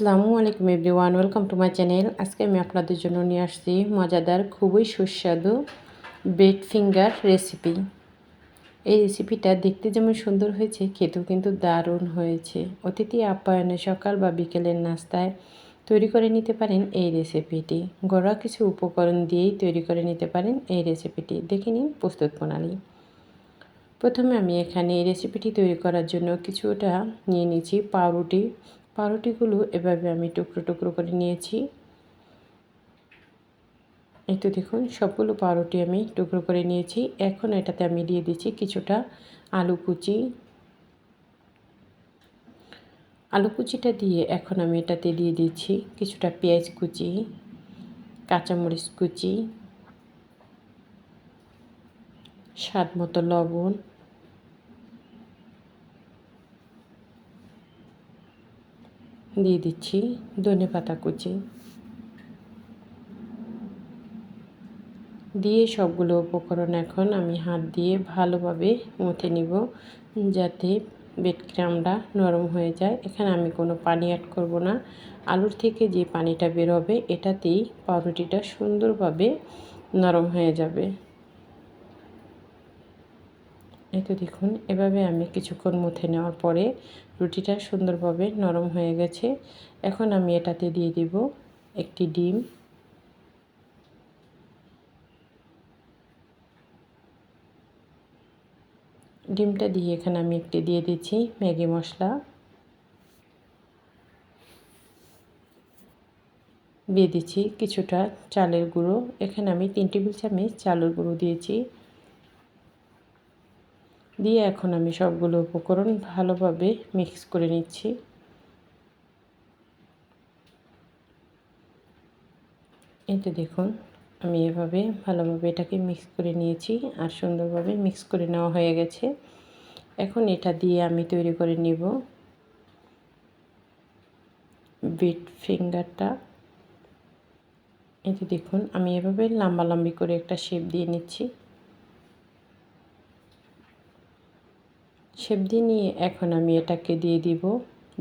আসসালামু আলাইকুম everyone, welcome to my channel. আজকে আমি আপনাদের জন্য নিয়ে আসছি মজাদার, খুবই সুস্বাদু ব্রেড ফিঙ্গার রেসিপি। এই রেসিপিটা দেখতে যেমন সুন্দর হয়েছে, খেতেও কিন্তু দারুণ হয়েছে। অতিথি আপ্যায়নে সকাল বা বিকেলের নাস্তায় তৈরি করে নিতে পারেন এই রেসিপিটি। ঘরোয়া কিছু উপকরণ দিয়েই তৈরি করে নিতে পারেন এই রেসিপিটি। দেখে নিন প্রস্তুত প্রণালী। প্রথমে আমি এখানে এই রেসিপিটি তৈরি করার জন্য কিছুটা নিয়ে নিয়েছি পাউরুটি পাউরুটিগুলো এভাবে আমি টুকরো টুকরো করে নিয়েছি। এই তো দেখুন, সবগুলো পাউরুটি আমি টুকরো করে নিয়েছি। এখন এটাতে আমি দিয়ে দিচ্ছি কিছুটা আলু কুচি। আলু কুচিটা দিয়ে এখন আমি এটাতে দিয়ে দিচ্ছি কিছুটা পেঁয়াজ কুচি, কাঁচামরিচ কুচি, স্বাদ মতো লবণ দিয়ে দিচ্ছি ধনে পাতা কুচি। দিয়ে সবগুলো উপকরণ এখন আমি হাত দিয়ে ভালোভাবে মুথে নিব যাতে বেডক্রামটা নরম হয়ে যায়। এখানে আমি কোনো পানি অ্যাড করব না। আলুর থেকে যে পানিটা বেরোবে, এটাতেই পাউরুটিটা সুন্দরভাবে নরম হয়ে যাবে। তো দেখুন, এভাবে আমি কিছুক্ষণ মুথে নেওয়ার পরে রুটিটা সুন্দরভাবে নরম হয়ে গেছে। এখন আমি এটাতে দিয়ে দিব একটি ডিম। ডিমটা দিয়ে এখানে আমি একটি দিয়ে দিচ্ছি ম্যাগি মশলা। দিয়ে দিচ্ছি কিছুটা চালের গুঁড়ো। এখানে আমি তিন টেবিল চামচ চালের গুঁড়ো দিয়েছি। দিয়ে এখন আমি সবগুলো উপকরণ ভালোভাবে মিক্স করে নিচ্ছি। এই তো দেখুন, আমি এভাবে ভালোভাবে এটাকে মিক্স করে নিয়েছি আর সুন্দরভাবে মিক্স করে নেওয়া হয়ে গেছে। এখন এটা দিয়ে আমি তৈরি করে নিব বিট ফিঙ্গারটা এই তো দেখুন, আমি এভাবে লম্বা লম্বি করে একটা শেপ দিয়ে নিচ্ছি। শেপ দিয়ে নিয়ে এখন আমি এটাকে দিয়ে দিব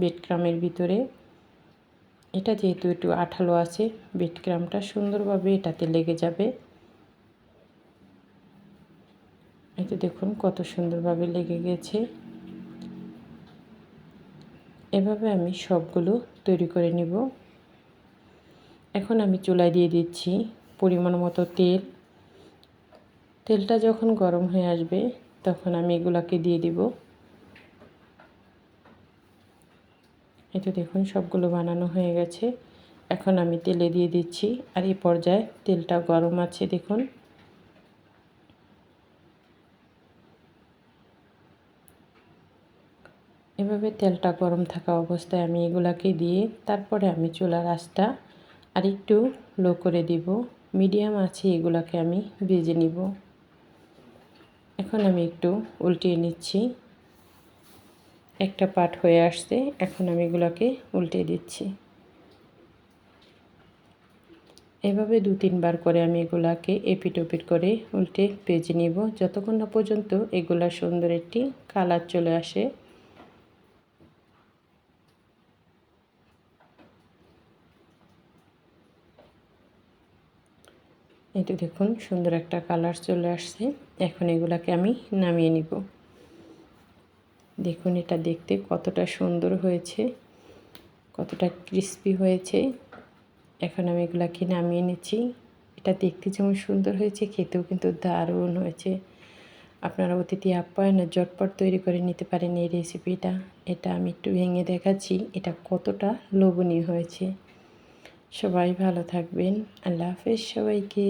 বেডক্রামের ভিতরে। এটা যেহেতু একটু আঠালো আছে, বেডক্রামটা সুন্দরভাবে এটাতে লেগে যাবে। এতে দেখুন কত সুন্দরভাবে লেগে গেছে। এভাবে আমি সবগুলো তৈরি করে নিব। এখন আমি চুলায় দিয়ে দিচ্ছি পরিমাণ মতো তেল। তেলটা যখন গরম হয়ে আসবে তখন আমি এগুলাকে দিয়ে দিব। এই তো দেখুন, সবগুলো বানানো হয়ে গেছে। এখন আমি তেলে দিয়ে দিচ্ছি। আর এই পর্যায়ে তেলটা গরম আছে, দেখুন। এভাবে তেলটা গরম থাকা অবস্থায় আমি এগুলাকে দিয়ে তারপরে আমি চুলার আঁচটা আর একটু লো করে দিব। মিডিয়াম আছে, এগুলাকে আমি ভেজে নিব। এখন আমি একটু উল্টিয়ে নিচ্ছি। একটা পাট হয়ে আসছে। এখন আমি এগুলোকে উল্টে দিচ্ছি। এভাবে দু তিনবার করে আমি এগুলাকে এপিট ওপিট করে উল্টে পেজে নিব। যতক্ষণ না পর্যন্ত এগুলা সুন্দর একটি কালার চলে আসে। এটা দেখুন, সুন্দর একটা কালার চলে আসছে। এখন এগুলাকে আমি নামিয়ে নিব। দেখুন এটা দেখতে কতটা সুন্দর হয়েছে, কতটা ক্রিস্পি হয়েছে। এখন আমি এগুলাকে নামিয়ে এনেছি এটা দেখতে যেমন সুন্দর হয়েছে, খেতেও কিন্তু দারুণ হয়েছে। আপনারা অতিথি আপ্যায়নে জটপট তৈরি করে নিতে পারেন এই রেসিপিটা এটা আমি একটু ভেঙে দেখাচ্ছি, এটা কতটা লোভনীয় হয়েছে। সবাই ভালো থাকবেন, আল্লাহ হাফেজ সবাইকে।